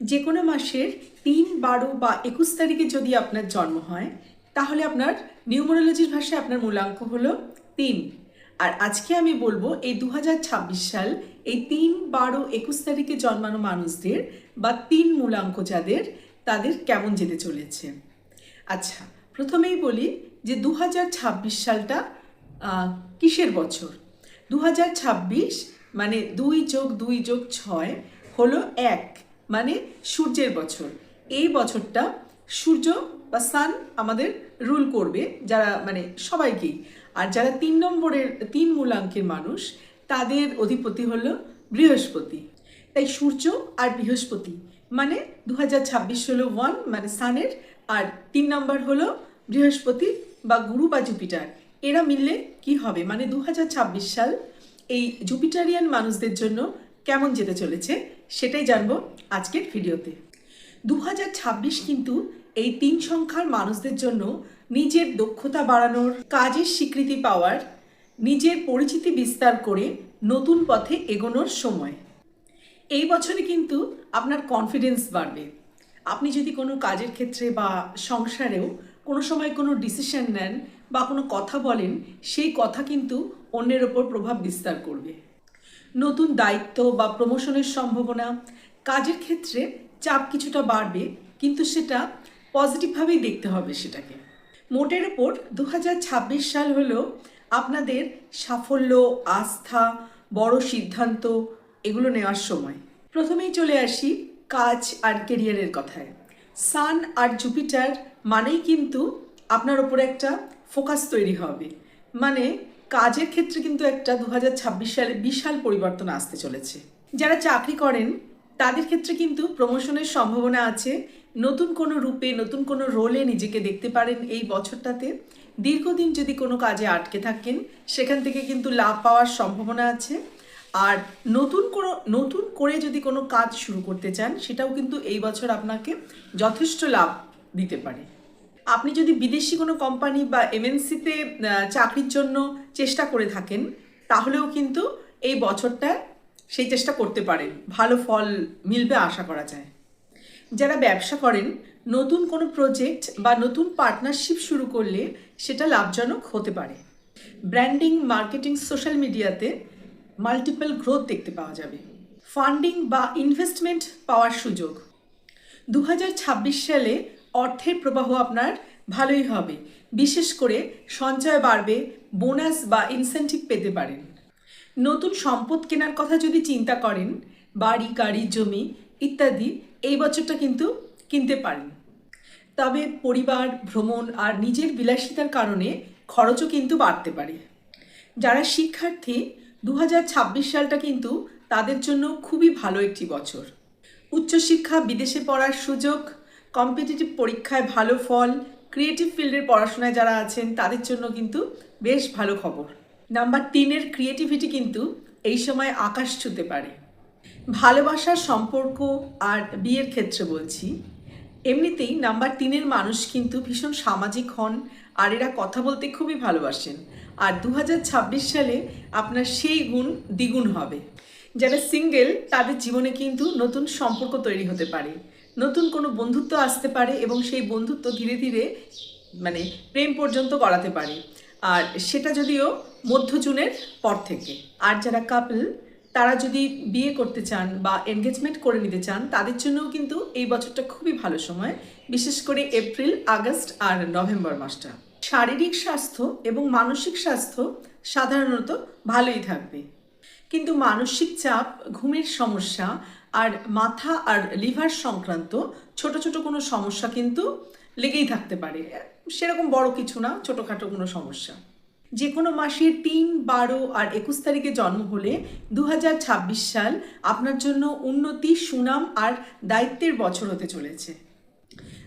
যে কোনো মাসের তিন, বারো বা একুশ তারিখে যদি আপনার জন্ম হয়, তাহলে আপনার নিউমোরোলজির ভাষায় আপনার মূলাঙ্ক হলো তিন। আর আজকে আমি বলব এই দু হাজার ছাব্বিশ সাল, এই তিন, বারো, একুশ তারিখে জন্মানো মানুষদের বা তিন মূলাঙ্ক যাদের, তাদের কেমন যেতে চলেছে। আচ্ছা প্রথমেই বলি যে দু হাজার ছাব্বিশ সালটা কিসের বছর? দু হাজার ছাব্বিশ মানে দুই যোগ দুই যোগ ছয় হলো এক। মানে সূর্যের বছর। এই বছরটা সূর্য বা সান আমাদের রুল করবে যারা মানে সবাইকেই। আর যারা তিন নম্বরের, তিন মূলাঙ্কের মানুষ, তাদের অধিপতি হল বৃহস্পতি। তাই সূর্য আর বৃহস্পতি মানে দু হাজার ছাব্বিশ হলো ওয়ান মানে সানের আর তিন নম্বর হলো বৃহস্পতি বা গুরু বা জুপিটার। এরা মিললে কি হবে? মানে দু হাজার ছাব্বিশ সাল এই জুপিটারিয়ান মানুষদের জন্য কেমন যেতে চলেছে? সেটাই জানব আজকের ভিডিওতে। দু হাজার ছাব্বিশ কিন্তু এই তিন সংখ্যার মানুষদের জন্য নিজের দক্ষতা বাড়ানোর কাজের স্বীকৃতি পাওয়ার, নিজের পরিচিতি বিস্তার করে নতুন পথে এগোনোর সময়। এই বছরে কিন্তু আপনার কনফিডেন্স বাড়বে। আপনি যদি কোনো কাজের ক্ষেত্রে বা সংসারেও কোনো সময় কোনো ডিসিশন নেন বা কোনো কথা বলেন, সেই কথা কিন্তু অন্যের ওপর প্রভাব বিস্তার করবে। নতুন দায়িত্ব বা প্রমোশনের সম্ভাবনা, কাজের ক্ষেত্রে চাপ কিছুটা বাড়বে, কিন্তু সেটা পজিটিভভাবেই দেখতে হবে সেটাকে। মোটের ওপর দু হাজার ছাব্বিশ সাল হলো আপনাদের সাফল্য, আস্থা, বড় সিদ্ধান্ত এগুলো নেওয়ার সময়। প্রথমেই চলে আসি কাজ আর কেরিয়ারের কথায়। সান আর জুপিটার মানেই কিন্তু আপনার ওপর একটা ফোকাস তৈরি হবে। মানে কাজের ক্ষেত্রে কিন্তু একটা দু হাজার ছাব্বিশ সালে বিশাল পরিবর্তন আসতে চলেছে। যারা চাকরি করেন, তাদের ক্ষেত্রে কিন্তু প্রমোশনের সম্ভাবনা আছে। নতুন কোনো রূপে, নতুন কোনো রোলে নিজেকে দেখতে পারেন এই বছরটাতে। দীর্ঘদিন যদি কোনো কাজে আটকে থাকেন, সেখান থেকে কিন্তু লাভ পাওয়ার সম্ভাবনা আছে। আর নতুন কোনো, নতুন করে যদি কোনো কাজ শুরু করতে চান, সেটাও কিন্তু এই বছর আপনাকে যথেষ্ট লাভ দিতে পারে। আপনি যদি বিদেশি কোনো কোম্পানি বা এমএনসিতে চাকরির জন্য চেষ্টা করে থাকেন, তাহলেও কিন্তু এই বছরটা সেই চেষ্টা করতে পারেন। ভালো ফল মিলবে আশা করা যায়। যারা ব্যবসা করেন, নতুন কোনো প্রজেক্ট বা নতুন পার্টনারশিপ শুরু করলে সেটা লাভজনক হতে পারে। ব্র্যান্ডিং মার্কেটিং সোশ্যাল মিডিয়াতে মাল্টিপল গ্রোথ দেখতে পাওয়া যাবে। ফান্ডিং বা ইনভেস্টমেন্ট পাওয়ার সুযোগ। দু হাজার ছাব্বিশ সালে অর্থের প্রবাহ আপনার ভালোই হবে। বিশেষ করে সঞ্চয় বাড়বে, বোনাস বা ইনসেন্টিভ পেতে পারেন। নতুন সম্পদ কেনার কথা যদি চিন্তা করেন, বাড়ি, গাড়ি, জমি ইত্যাদি, এই বছরটা কিন্তু কিনতে পারেন। তবে পরিবার, ভ্রমণ আর নিজের বিলাসিতার কারণে খরচও কিন্তু বাড়তে পারে। যারা শিক্ষার্থী দু হাজার ছাব্বিশ সালটা কিন্তু তাদের জন্য খুবই ভালো একটি বছর। উচ্চশিক্ষা, বিদেশে পড়ার সুযোগ কম্পিটিটিভ পরীক্ষায় ভালো ফল ক্রিয়েটিভ ফিল্ডের পড়াশোনায় যারা আছেন, তাদের জন্য কিন্তু বেশ ভালো খবর। নাম্বার তিনের ক্রিয়েটিভিটি কিন্তু এই সময় আকাশ ছুতে পারে। ভালোবাসার সম্পর্ক আর বিয়ের ক্ষেত্রে বলছি। এমনিতেই নাম্বার তিনের মানুষ কিন্তু ভীষণ সামাজিক হন আর এরা কথা বলতে খুবই ভালোবাসেন। আর দু হাজার ছাব্বিশ সালে আপনার সেই গুণ দ্বিগুণ হবে। যারা সিঙ্গেল তাদের জীবনে কিন্তু নতুন সম্পর্ক তৈরি হতে পারে। নতুন কোনো বন্ধুত্ব আসতে পারে এবং সেই বন্ধুত্ব ধীরে ধীরে মানে প্রেম পর্যন্ত করাতে পারে। আর সেটা যদিও মধ্য জুনের পর থেকে। আর যারা কাপল তারা যদি বিয়ে করতে চান বা এনগেজমেন্ট করে নিতে চান, তাদের জন্যও কিন্তু এই বছরটা খুবই ভালো সময়। বিশেষ করে এপ্রিল, আগস্ট আর নভেম্বর মাসটা। শারীরিক স্বাস্থ্য এবং মানসিক স্বাস্থ্য সাধারণত ভালোই থাকবে। কিন্তু মানসিক চাপ, ঘুমের সমস্যা আর মাথা আর লিভার সংক্রান্ত ছোট ছোট কোনো সমস্যা কিন্তু লেগেই থাকতে পারে। সেরকম বড় কিছু না, ছোটোখাটো কোনো সমস্যা। যে কোনো মাসের তিন, বারো আর একুশ তারিখে জন্ম হলে দু হাজার ছাব্বিশ সাল আপনার জন্য উন্নতি, সুনাম আর দায়িত্বের বছর হতে চলেছে।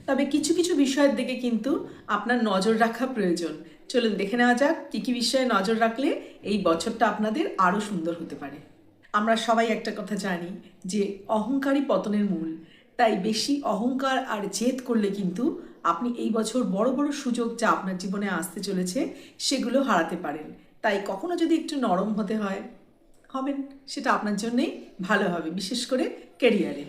তবে কিছু কিছু বিষয়ের দিকে কিন্তু আপনার নজর রাখা প্রয়োজন। চলুন দেখে নেওয়া যাক কী কী বিষয়ে নজর রাখলে এই বছরটা আপনাদের আরও সুন্দর হতে পারে। আমরা সবাই একটা কথা জানি যে অহংকারই পতনের মূল। তাই বেশি অহংকার আর জেদ করলে কিন্তু আপনি এই বছর বড় বড় সুযোগ যা আপনার জীবনে আসতে চলেছে সেগুলো হারাতে পারেন। তাই কখনো যদি একটু নরম হতে হয়, হবেন। সেটা আপনার জন্যেই ভালো হবে, বিশেষ করে ক্যারিয়ারে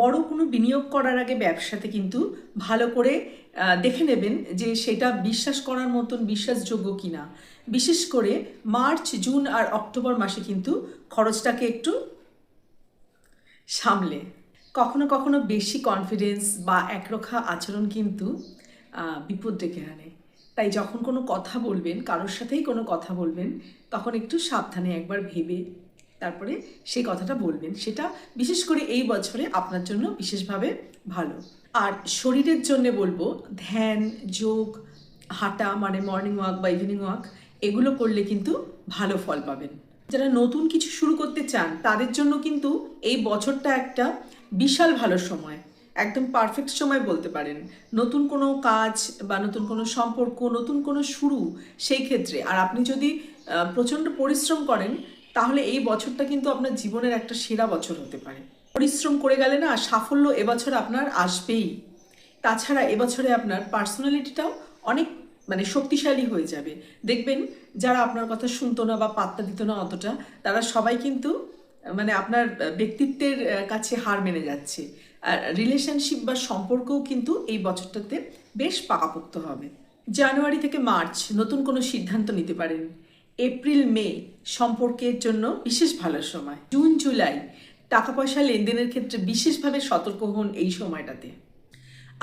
বড় কোনো বিনিয়োগ করার আগে ব্যবসাতে কিন্তু ভালো করে দেখে নেবেন যে সেটা বিশ্বাস করার মতন বিশ্বাসযোগ্য কিনা। বিশেষ করে মার্চ, জুন আর অক্টোবর মাসে কিন্তু খরচটাকে একটু সামলে। কখনো কখনো বেশি কনফিডেন্স বা একরোখা আচরণ কিন্তু বিপদ ডেকে আনে। তাই যখন কোনো কথা বলবেন, কারোর সাথেই কোনো কথা বলবেন, তখন একটু সাবধানে একবার ভেবে তারপরে সেই কথাটা বলবেন। সেটা বিশেষ করে এই বছরে আপনার জন্য বিশেষভাবে ভালো। আর শরীরের জন্য বলব, ধ্যান, যোগ, হাঁটা মানে মর্নিং ওয়াক বা ইভিনিং ওয়াক এগুলো করলে কিন্তু ভালো ফল পাবেন। যারা নতুন কিছু শুরু করতে চান, তাদের জন্য কিন্তু এই বছরটা একটা বিশাল ভালো সময়। একদম পারফেক্ট সময় বলতে পারেন। নতুন কোনো কাজ বা নতুন কোনো সম্পর্ক, নতুন কোনো শুরু সেই ক্ষেত্রে। আর আপনি যদি প্রচণ্ড পরিশ্রম করেন তাহলে এই বছরটা কিন্তু আপনার জীবনের একটা সেরা বছর হতে পারে। পরিশ্রম করে গেলে না সাফল্য এবছর আপনার আসবেই। তাছাড়া এবছরে আপনার পার্সোনালিটিটাও অনেক মানে শক্তিশালী হয়ে যাবে। দেখবেন যারা আপনার কথা শুনতো না বা পাত্তা দিত না অতটা, তারা সবাই কিন্তু মানে আপনার ব্যক্তিত্বের কাছে হার মেনে যাচ্ছে। আর রিলেশনশিপ বা সম্পর্কও কিন্তু এই বছরটাতে বেশ পাকাপোক্ত হবে। জানুয়ারি থেকে মার্চ নতুন কোনো সিদ্ধান্ত নিতে পারেন। এপ্রিল, মে সম্পর্কের জন্য বিশেষ ভালো সময়। জুন, জুলাই টাকা পয়সা লেনদেনের ক্ষেত্রে বিশেষভাবে সতর্ক হন এই সময়টাতে।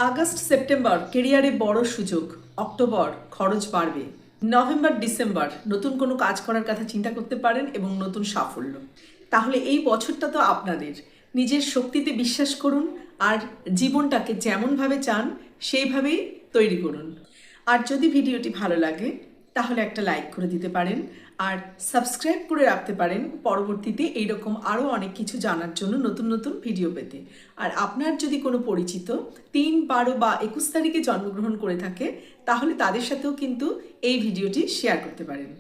আগস্ট, সেপ্টেম্বর কেরিয়ারে বড় সুযোগ, অক্টোবর খরচ বাড়বে। নভেম্বর, ডিসেম্বর নতুন কোনো কাজ করার কথা চিন্তা করতে পারেন এবং নতুন সাফল্য। তাহলে এই বছরটা তো আপনাদের। নিজের শক্তিতে বিশ্বাস করুন আর জীবনটাকে যেমনভাবে চান, সেইভাবেই তৈরি করুন। আর যদি ভিডিওটি ভালো লাগে তাহলে একটা লাইক করে দিতে পারেন। আর সাবস্ক্রাইব করে রাখতে পারেন। পরবর্তীতে এইরকম আরও অনেক কিছু জানার জন্য নতুন নতুন ভিডিও পেতে। আর আপনার যদি কোনো পরিচিত তিন, বারো বা একুশ তারিখে জন্মগ্রহণ করে থাকে, তাহলে তাদের সাথেও কিন্তু এই ভিডিওটি শেয়ার করতে পারেন।